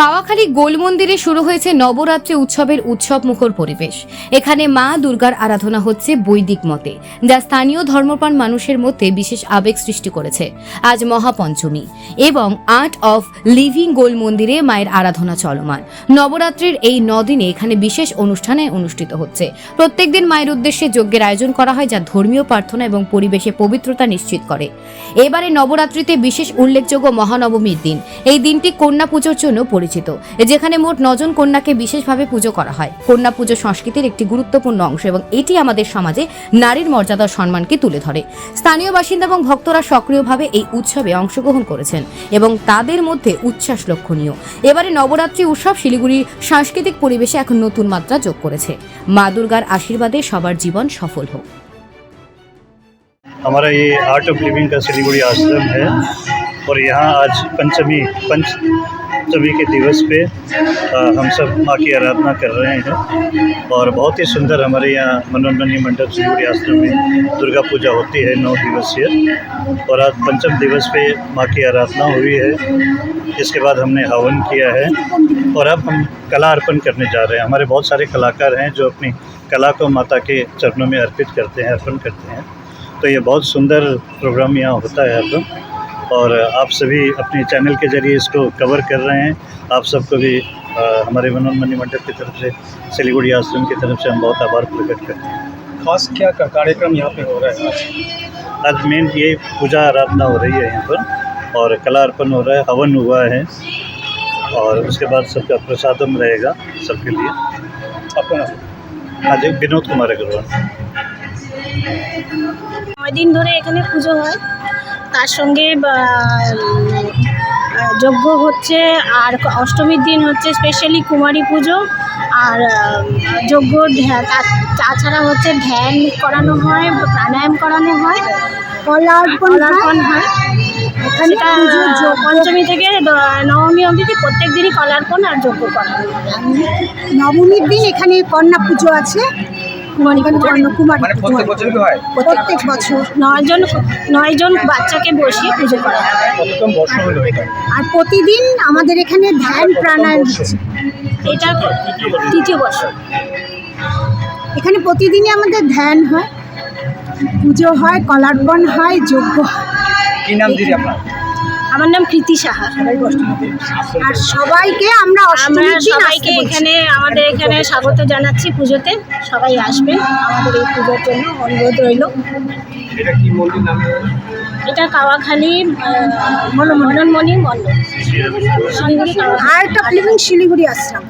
কাওয়াখালী গোল মন্দিরে শুরু হয়েছে নবরাত্রি উৎসবের উৎসব মুখর পরিবেশ। এখানে মা দুর্গার আরাধনা হচ্ছে বৈদিক মতে, যা স্থানীয় ধর্মপ্রাণ মানুষের মধ্যে বিশেষ আবেগ সৃষ্টি করেছে। আজ মহাপঞ্চমী এবং আর্ট অফ লিভিং গোল মন্দিরে মায়ের আরাধনা চলমান। নবরাত্রির এই নদিনে এখানে বিশেষ অনুষ্ঠানে অনুষ্ঠিত হচ্ছে। প্রত্যেকদিন মায়ের উদ্দেশ্যে যজ্ঞের আয়োজন করা হয়, যা ধর্মীয় প্রার্থনা এবং পরিবেশে পবিত্রতা নিশ্চিত করে। এবারে নবরাত্রিতে বিশেষ উল্লেখযোগ্য মহানবমীর দিন। এই দিনটি কন্যা পুজোর জন্য পরিচিত। যেখানে মোট নজন কন্যাকে বিশেষভাবে পুজো করা হয় কন্যা পুজো সংস্কৃতির একটি গুরুত্বপূর্ণ অংশ এবং এটি আমাদের সমাজে নারীর মর্যাদা ও সম্মানকে তুলে ধরে স্থানীয় বাসিন্দা এবং ভক্তরা সক্রিয়ভাবে এই উৎসবে অংশগ্রহণ করেছেন এবং তাদের মধ্যে উচ্ছ্বাস লক্ষণীয় এবারে নবরাত্রি উৎসব শিলিগুড়ির সাংস্কৃতিক পরিবেশে এক নতুন মাত্রা যোগ করেছে মা দুর্গার আশীর্বাদে সবার জীবন সফল হোক हमारा ये आर्ट ऑफ लिविंग का सिलीगुड़ी आश्रम है और यहाँ आज पंचमी पंचमी के दिवस पे हम सब माँ की आराधना कर रहे हैं। और बहुत ही सुंदर हमारे यहाँ मनोरंजन मंडप सिलीगुड़ी आश्रम में दुर्गा पूजा होती है नौ दिवसीय। और आज पंचम दिवस पे माँ की आराधना हुई है। इसके बाद हमने हवन किया है। और अब हम कला अर्पण करने जा रहे हैं। हमारे बहुत सारे कलाकार हैं जो अपनी कला को माता के चरणों में अर्पित करते हैं, अर्पण करते हैं। तो ये बहुत सुंदर प्रोग्राम यहाँ होता है हरदम और आप सभी अपने चैनल के जरिए इसको कवर कर रहे हैं आप सबको भी अ, हमारे मनोरंजन मंडप की तरफ से सिलीगुड़ी आश्रम की तरफ से हम बहुत आभार प्रकट करते हैं खास क्या का- कार्यक्रम यहाँ पे हो रहा है आज आज मेन ये पूजा आराधना हो रही है यहाँ पर और कला अर्पण हो रहा है हवन हुआ है और उसके बाद सबका प्रसादम रहेगा सबके लिए आपका नाम आज एक विनोद कुमार अग्रवाल নয় দিন ধরে এখানে পুজো হয় তার সঙ্গে যজ্ঞ হচ্ছে আর অষ্টমীর দিন হচ্ছে স্পেশালি কুমারী পুজো আর যজ্ঞ তাছাড়া হচ্ছে ধ্যান করানো হয় প্রাণায়াম করানো হয় কলার্পণ হয়। সেটা পঞ্চমী থেকে নবমী অবধি প্রত্যেক দিনই কলার্পণ আর যজ্ঞ করা হয়? নবমীর দিন এখানে কন্যা পুজো আছে। কুমারী এখানে পুজো। কন্যা কুমারী। মানে প্রত্যেক বছর বছর। নয়জন নয়জন বাচ্চাকে বসিয়ে পুজো করা হয়। আর প্রতিদিন আমাদের এখানে ধ্যান প্রাণায়াম এটা তৃতীয় বর্ষ। এখানে প্রতিদিনই আমাদের ধ্যান হয়। পুজো হয় কলার্পণ হয় যজ্ঞ হয়। কি নাম দিদি আপনার? আমার নাম প্রীতি সাহা। আর সবাইকে আমরা আমরা সবাইকে এখানে আমাদের এখানে স্বাগত জানাচ্ছি পুজোতে। সবাই আসবেন আমাদের এই পুজোর জন্য অনুরোধ রইল। এটা কি মন্দির নাম? এটা কাওয়াখালী মননমণি মণ্ডল শিলিগুড়ি আর্ট লিভিং শিলিগুড়ি আশ্রম